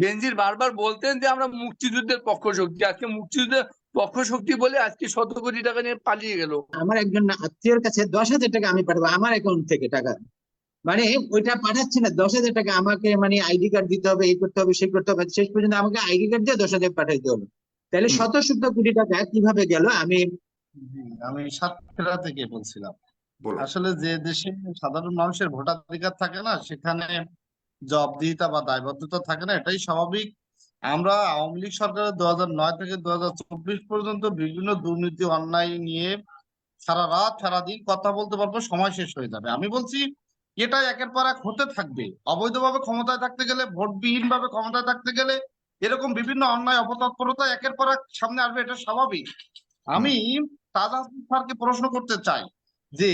বেনজির বারবার বলতেন যে আমরা মুক্তিযুদ্ধের পক্ষ শক্তি আজকে মুক্তিযুদ্ধের পক্ষ শক্তি বলে আজকে শত কোটি টাকা নিয়ে পালিয়ে গেল। আমার একজন আত্মীয়র কাছে দশ হাজার টাকা আমি পাঠাবো আমার অ্যাকাউন্ট থেকে টাকা। মানে ওইটা পাঠাচ্ছে না দশ হাজার টাকা আমাকে মানে আইডি কার্ড দিতে হবে এই করতে হবে সেই করতে হবে শেষ পর্যন্ত আমাকে আইডি কার্ড দিয়ে দশ হাজার পাঠাইতে হবে। তাহলে শত শত কোটি টাকা কীভাবে গেল? আমি আমি সাতক্ষীরা থেকে বলছিলাম। আসলে যে দেশে সাধারণ মানুষের ভোটাধিকার থাকে না সেখানে জবাবদিহিতা বা দায়বদ্ধতা থাকে না, এটাই স্বাভাবিক। আমরা আওয়ামী লীগ সরকারের দু নয় থেকে দু হাজার চব্বিশ পর্যন্ত বিভিন্ন দুর্নীতি, অন্যায় নিয়ে সারা রাত সারাদিন কথা বলতে পারব, সময় শেষ হয়ে যাবে। আমি বলছি এটা একের পর এক হতে থাকবে। অবৈধভাবে ক্ষমতায় থাকতে গেলে ভোটবিহীন ভাবে ক্ষমতায় থাকতে গেলে এরকম বিভিন্ন অন্যায়, অপতৎপরতা একের পর এক সামনে আসবে, এটা স্বাভাবিক। আমি তাজা স্যারকে প্রশ্ন করতে চাই যে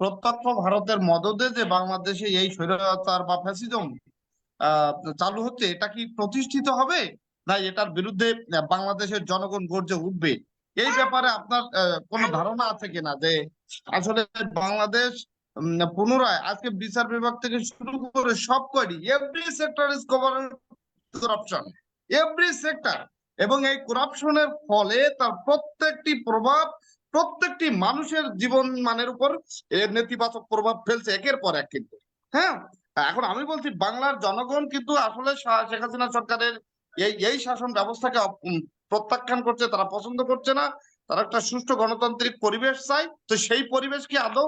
প্রত্যক্ষ ভারতের মদদে যে বাংলাদেশে এই স্বৈরাচার বা ফ্যাসিজম চালু হচ্ছে, এটা কি প্রতিষ্ঠিত হবে? না, এটার বিরুদ্ধে বাংলাদেশের জনগণ গর্জে উঠবে? এই ব্যাপারে আপনার কোনো ধারণা আছে কিনা যে আসলে বাংলাদেশ পুনরায় আজকে বিচার বিভাগ থেকে শুরু করে সব কয়টি every sector is cover corruption every sector এবং এই করাপশনের ফলে তার প্রত্যেকটি প্রভাব প্রত্যেকটি মানুষের জীবন মানের উপর এর নেতিবাচক প্রভাব ফেলছে একের পর এক কিন্তু। হ্যাঁ? এখন আমি বলছি, বাংলার জনগণ কিন্তু আসলে শেখ হাসিনা সরকারের এই এই শাসন ব্যবস্থাকে প্রত্যাখ্যান করছে, তারা পছন্দ করছে না। তারা একটা সুষ্ঠু গণতান্ত্রিক পরিবেশ চাই তো সেই পরিবেশ কি আদৌ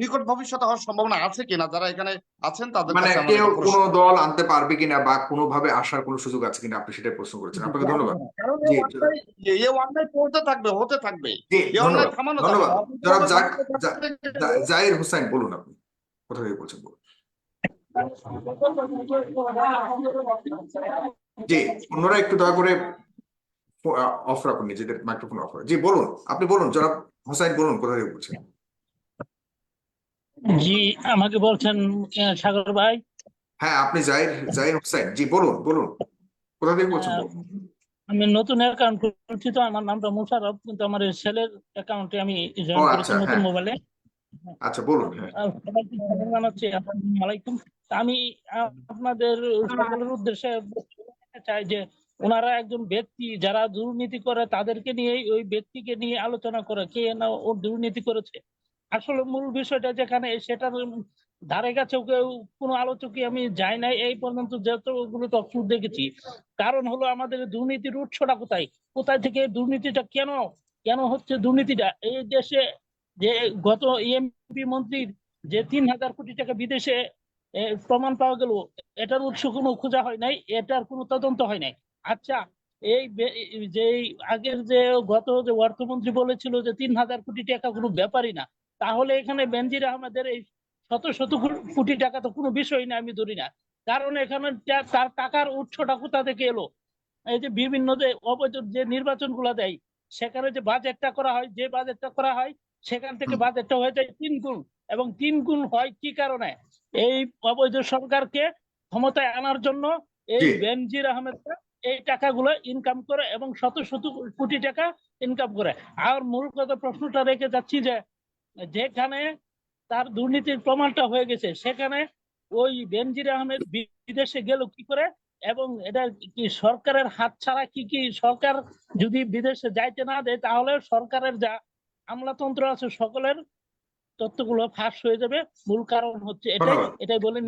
নিকট ভবিষ্যতে হওয়ার সম্ভাবনা আছে কিনা? যারা এখানে আছেন তাদের মানে কেউ। কোনো দল আনতে পারবে কিনা বা কোনোভাবে আসার কোনো সুযোগ আছে কিনা আপনি সেটাই প্রশ্ন করেছেন। আপনাকে ধন্যবাদ। চলতে থাকবে হতে থাকবে। ধন্যবাদ ধন্যবাদ। জাহির হোসেন বলুন আপনি। কোথা থেকে বলছেন বলুন। জি অন্যরা একটু দয়া করে অফ রাখুন নিজেদের মাইক্রোফোন অফ জি বলুন আপনি বলুন জনাব হোসাইন বলুন কোথা থেকে বলছেন? জি আমাকে বলছেন সাগর ভাই। হ্যাঁ আপনি জাহির জাহির হোসেন। জি বলুন বলুন। কোথা থেকে বলছেন আমি নতুন অ্যাকাউন্ট করছি তো আমার নামটা মুশারফ কিন্তু আমার ছেলের অ্যাকাউন্টে আমি জয়েন করেছি আচ্ছা, নতুন হ্যাঁ। মোবাইলে আচ্ছা বলুন হ্যাঁ। আলাইকুম। আমি আপনাদের সকলের উদ্দেশ্যে চাই যে ওনারা একজন ব্যক্তি যারা দুর্নীতি করে তাদেরকে নিয়ে ওই ব্যক্তিকে নিয়ে আলোচনা করে কে না ও দুর্নীতি করেছে? আসলে মূল বিষয়টা যেখানে, সেটার ধারে কেউ কোনো আলোচকে আমি যাই নাই, এই পর্যন্ত যতগুলো টকশো দেখেছি। কারণ হলো আমাদের দুর্নীতির উৎসটা কোথায়? কোথায় থেকে দুর্নীতিটা কেন কেন হচ্ছে দুর্নীতিটা? এই দেশে যে গত এমপি মন্ত্রীর যে তিন হাজার কোটি টাকা বিদেশে প্রমাণ পাওয়া গেল, এটার উৎস কোনো খোঁজা হয় নাই, এটার কোনো তদন্ত হয় নাই। আচ্ছা এই যে আগের যে গত যে অর্থমন্ত্রী বলেছিল যে তিন হাজার কোটি টাকা কোনো ব্যাপারই না তাহলে এখানে বেনজির আহমেদের এই শত শত কোটি টাকা তো কোনো বিষয় না আমি ধরি না। কারণ এখানে তার টাকার উৎসটা কোথা থেকে এলো? এই যে বিভিন্ন যে অবৈধ যে নির্বাচনগুলা দেয় সেখানে যে বাজেটটা করা হয় যে বাজেটটা করা হয় সেখান থেকে। বাজেটটা হয়ে যায় তিন গুণ। এবং তিন গুণ হয় কি কারণে? এই অবৈধ সরকারকে ক্ষমতায় আনার জন্য এই বেনজির আহমেদরা এই টাকাগুলো ইনকাম করে এবং শত শত কোটি টাকা ইনকাম করে। আর মূল কথা প্রশ্নটা রেখে যাচ্ছি যে যেখানে তার দুর্নীতির প্রমাণটা হয়ে গেছে সেখানে ওই বেনজির আহমেদ বিদেশে গেল কি করে? এবং এটা কি সরকারের হাত ছাড়া কি কি সরকার যদি বিদেশে যাইতে না দেয় তাহলে সরকারের যা আমলাতন্ত্র আছে সকলের তথ্যগুলো ফাঁস হয়ে যাবে। মূল কারণ হচ্ছে এটাই ধন্যবাদ। এটাই বলুন।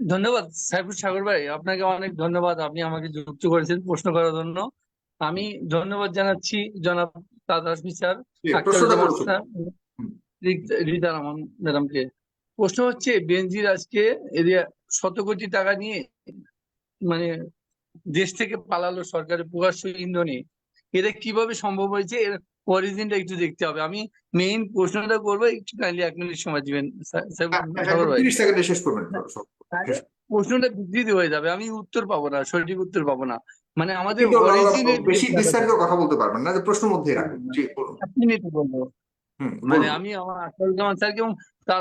ধন্যবাদ সাইফুল সাগর ভাই আপনাকে অনেক ধন্যবাদ। আপনি আমাকে যুক্ত করেছেন প্রশ্ন করার জন্য। আমি ধন্যবাদ জানাচ্ছি জনাব তাদাস বিচার রিতা রহমান ম্যাডামকে। প্রশ্ন হচ্ছে বেনজির আজকে এরিয়া শত কোটি টাকা নিয়ে মানে দেশ থেকে পালালো সরকারের প্রকাশ্য ইন্ধনে। এটা কীভাবে সম্ভব হয়েছে? এর অরিজিনটা একটু দেখতে হবে। আমি মেইন প্রশ্নটা করব একটু কাইন্ডলি এক মিনিট সময় দিবেন সব। তাহলে প্রশ্নটা বিকৃতি হয়ে যাবে। আমি উত্তর পাবো না সঠিক উত্তর পাবো না। মানে আমাদের অরিজিন বেশি বিস্তারিত কথা বলতে পারবেন না যে প্রশ্ন মধ্যে রাখুন জি বলব। মানে আমি আমার আখতারুজ্জামান স্যারকে এবং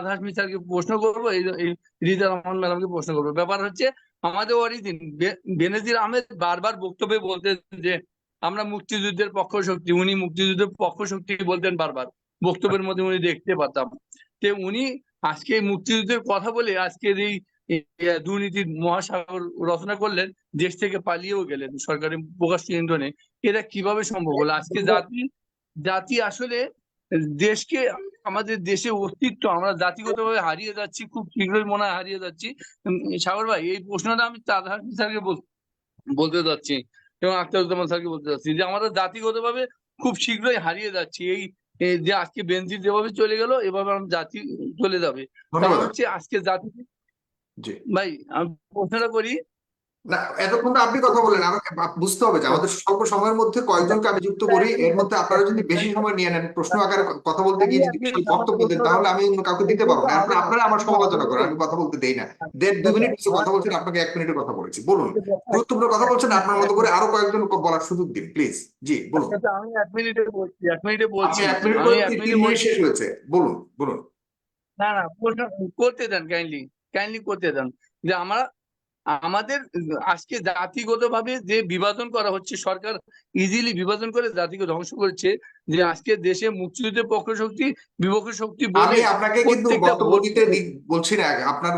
হাসমি স্যারকে প্রশ্ন করব এই রিজা রহমান ম্যাডামকে প্রশ্ন করব। ব্যাপার হচ্ছে আমাদের অরিজিন বেনজির আহমেদ বারবার বক্তব্যে বলতেন যে আমরা মুক্তিযুদ্ধের পক্ষ শক্তি উনি মুক্তিযুদ্ধের পক্ষ শক্তি বলতেন বারবার। বক্তব্যের মধ্যে উনি দেখতে পাতাম তে উনি আজকে মুক্তিযুদ্ধের কথা বলে আজকের এই দুর্নীতির মহাসাগর রচনা করলেন দেশ থেকে পালিয়েও গেলেন সরকারি প্রকাশ্য ইন্ধনে। এটা কীভাবে সম্ভব হলো? আজকে জাতি জাতি আসলে দেশকে আমাদের দেশে অস্তিত্ব আমরা জাতিগতভাবে হারিয়ে যাচ্ছি খুব শীঘ্রই মনে হয় হারিয়ে যাচ্ছি। সাগর ভাই এই প্রশ্নটা আমি তাজহার স্যারকে বলতে যাচ্ছি এবং আখতারুজ্জামান স্যারকে বলতে যাচ্ছি যে আমরা জাতিগতভাবে খুব শীঘ্রই হারিয়ে যাচ্ছি। এই যে আজকে বেনজির যেভাবে চলে গেল এভাবে আমার জাতি চলে যাবে। হচ্ছে আজকে জাতি জি। ভাই আমি প্রশ্নটা করি। না এতক্ষণ তো আপনি কথা বলেন আমাকে বুঝতে হবে যে আমাদের স্বল্প সময়ের মধ্যে কয়েকজনকে আমি যুক্ত করি এর মধ্যে আপনারা যদি বেশি সময় নিয়ে নেন প্রশ্ন আকারে কথা বলতে গিয়ে যদি বক্তব্য দেন তাহলে আমি অন্য কাউকে দিতে পারব না। আপনারা আমার সমালোচনা করেন আমি কথা বলতে দেই না। দেড় দুই মিনিট কিছু কথা বলছেন আপনাকে এক মিনিটের কথা বলেছি। বলুন গুরুত্বপূর্ণ কথা বলছেন আপনার মতো করে আরও কয়েকজন বলার সুযোগ দিন প্লিজ। জি বলুন। আচ্ছা, আমি এক মিনিটে বলছি এক মিনিটে বলছি। এক মিনিট শেষ হয়েছে। বলুন বলুন। না না করতে দেন কাইন্ডলি কাইন্ডলি করতে দেন। যে আমরা আমাদের আজকে জাতিগতভাবে যে বিভাজন করা হচ্ছে সরকার ইজিলি বিভাজন করে জাতিকে ধ্বংস করছে যে আজকে দেশে মুক্তিযুদ্ধের পক্ষ শক্তি বিপক্ষ শক্তি আমি আপনাকে কিন্তু বক্তব্য দিতে বলছি না আপনার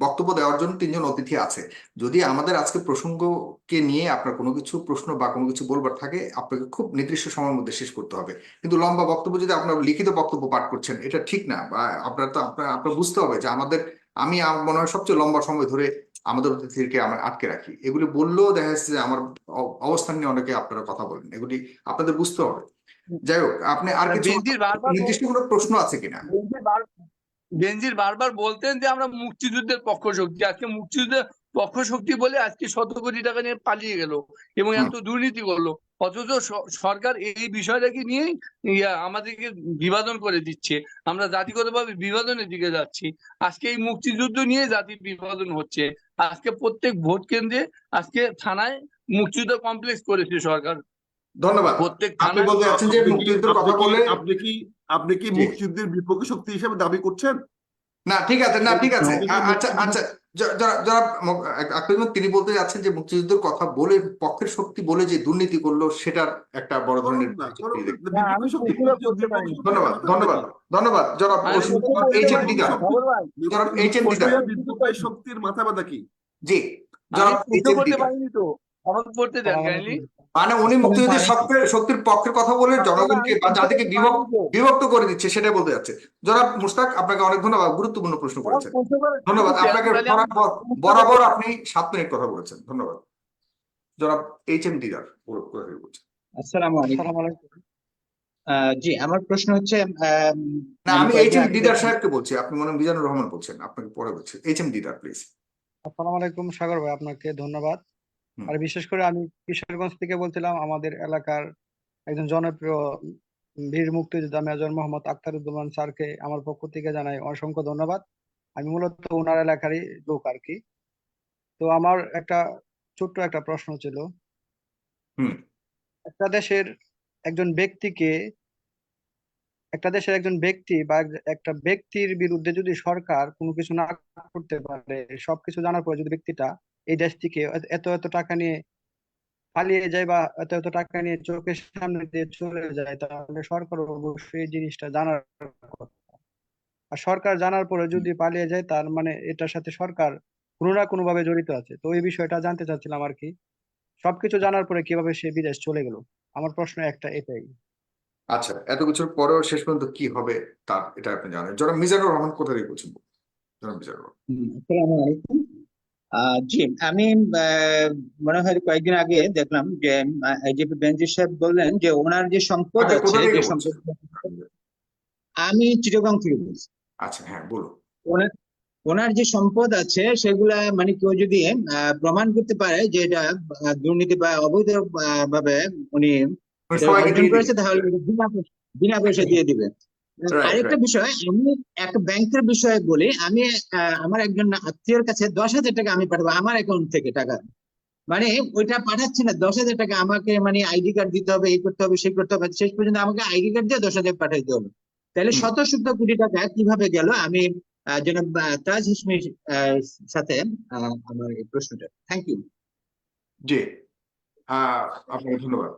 বক্তব্য দেওয়ার জন্য তিনজন অতিথি আছে। যদি আমাদের আজকে প্রসঙ্গকে নিয়ে আপনার কোনো কিছু প্রশ্ন বা কোনো কিছু বলবার থাকে আপনাকে খুব নির্দিষ্ট সময়ের মধ্যে শেষ করতে হবে। কিন্তু লম্বা বক্তব্য যদি আপনার লিখিত বক্তব্য পাঠ করছেন এটা ঠিক না বা আপনার তো আপনার আপনার বুঝতে হবে যে আমাদের আমি আমার মনে হয় সবচেয়ে লম্বা সময় ধরে আমাদের অতিথিকে আমরা আটকে রাখি। এগুলি বললেও দেখা যাচ্ছে যে আমার অবস্থান নিয়ে অনেকে আপনারা কথা বলেন। এগুলি আপনাদের বুঝতে হবে। যাই হোক আপনি আর কিছু নির্দিষ্ট কোনো প্রশ্ন আছে কিনা? বেঞ্জির বারবার বলতেন যে আমরা মুক্তিযুদ্ধের পক্ষ শক্তি আজকে মুক্তিযুদ্ধের পক্ষ শক্তি বলে আজকে শত কোটি টাকা নিয়ে পালিয়ে গেল এবং এত দুর্নীতি করল। অথচ সরকার এই বিষয়টাকে নিয়েই ইয়া, আমাদেরকে বিভাজন করে দিচ্ছে। আমরা জাতিগতভাবে বিভাজনের দিকে যাচ্ছি। আজকে এই মুক্তিযুদ্ধ নিয়ে জাতি বিভাজন হচ্ছে। আজকে প্রত্যেক ভোট কেন্দ্রে আজকে থানায় মুক্তিযুদ্ধ কমপ্লেক্স করেছে সরকার। ধন্যবাদ। প্রত্যেক আপনি বলতে চাচ্ছেন যে মুক্তিযুদ্ধের কথা বলে আপনি কি আপনি কি মুক্তিযুদ্ধের বিপক্ষ শক্তি হিসেবে দাবি করছেন? না ঠিক আছে না ঠিক আছে। আচ্ছা আচ্ছা যারা যারা তিনি বলতে যাচ্ছেন যে মুক্তিযুদ্ধের কথা বলে পক্ষের শক্তি বলে যে দুর্নীতি করল সেটার একটা বড় ধরনের ধন্যবাদ ধন্যবাদ ধন্যবাদ। জনাব এইচ এম দিদার জনাব এইচ এম দিদার শক্তির মাথা ব্যথা কি? জি জনাব এইচ এম করতে দেন কাইন্ডলি মানে উনি মুক্তিযুদ্ধের শক্তির শক্তির পক্ষের কথা বলে জনগণকে বা জাতিকে বিভক্ত বিভক্ত করে দিচ্ছে সেটাই বলতে যাচ্ছে। জনাব মুস্তাক আপনাকে অনেক ধন্যবাদ গুরুত্বপূর্ণ প্রশ্ন করেছেন। ধন্যবাদ। আপনাকে বরাবর বরাবর আপনি সাত মিনিট কথা বলেছেন। ধন্যবাদ। জনাব এইচ এম দিদার বলছেন আসসালামু আলাইকুম। জি আমার প্রশ্ন হচ্ছে আম, না আমি কয়েকদিন এইচ এম দিদার সাহেবকে বলছি। আপনি মনে মিজানুর রহমান বলছেন। আপনাকে পরে বলছি। এইচ এম দিদার প্লিজ আসসালামু আলাইকুম সাগর ভাই আপনাকে ধন্যবাদ। আর বিশেষ করে আমি কিশোরগঞ্জ থেকে বলছিলাম আমাদের এলাকার একজন জনপ্রিয় বীর মুক্তিযোদ্ধা মেজর মোহাম্মদ আখতারুজ্জামান স্যারকে আমার পক্ষ থেকে জানাই অসংখ্য ধন্যবাদ। আমি মূলত ওনার এলাকারই লোক আর কি। তো আমার একটা ছোট্ট একটা প্রশ্ন ছিল। হুম। একটা দেশের একজন ব্যক্তিকে একটা দেশের একজন ব্যক্তি বা একটা ব্যক্তির বিরুদ্ধে যদি সরকার কোনো কিছু না করতে পারে সবকিছু জানার পরে যদি ব্যক্তিটা এই দেশ থেকে এত- এত টাকা নিয়ে পালিয়ে যায় বা এত এত টাকা নিয়ে চোখের সামনে দিয়ে চলে যায় তাহলে সরকার অবশ্যই এই জিনিসটা জানার কথা। আর সরকার জানার পরে যদি পালিয়ে যায় তার মানে এটার সাথে সরকার কোনো না কোনো ভাবে জড়িত আছে। তো এই বিষয়টা জানতে চাচ্ছিলাম আর কি। সবকিছু জানার পরে কীভাবে সে বিদেশ চলে গেল? আমার প্রশ্ন একটা এটাই। আচ্ছা এত কিছুর পরেও শেষ পর্যন্ত কি হবে তার এটা আপনি জানেন। জনাব মিজানুর রহমান কোথা থেকে বলছেন জনাব মিজানুর রহমান। আসসালামু আলাইকুম। আহ, জি আমি মনে হয় কয়েকদিন আগে দেখলাম যে আইজিপি বেনজির সাহেব বললেন যে ওনার যে সম্পদ আচ্ছা, আছে যে সম্পদ আমি চিটাগং থেকে বলছি। আচ্ছা হ্যাঁ বলুন। ওনার ওনার যে সম্পদ আছে সেগুলা মানে কেউ যদি প্রমাণ করতে পারে যে এটা দুর্নীতি বা অবৈধ ভাবে উনি মানে। তাহলে বিনা পয়সা দিয়ে দিবে। Right, আরেকটা বিষয় আমি একটা ব্যাংকের বিষয়ে বলি আমি আমার একজন আত্মীয়র কাছে দশ হাজার টাকা আমি পাঠাবো আমার অ্যাকাউন্ট থেকে টাকা। মানে ওইটা পাঠাচ্ছে না দশ হাজার টাকা আমাকে মানে আইডি কার্ড দিতে হবে এই করতে হবে সেই করতে হবে শেষ পর্যন্ত আমাকে আইডি কার্ড দিয়ে দশ হাজার পাঠাইতে হবে। তাহলে শত শুদ্ধ কোটি টাকা কীভাবে গেল? আমি জনাব তাজ হিসমির সাথে আমার এই প্রশ্নটা। Thank you ji. আপনাকে ধন্যবাদ।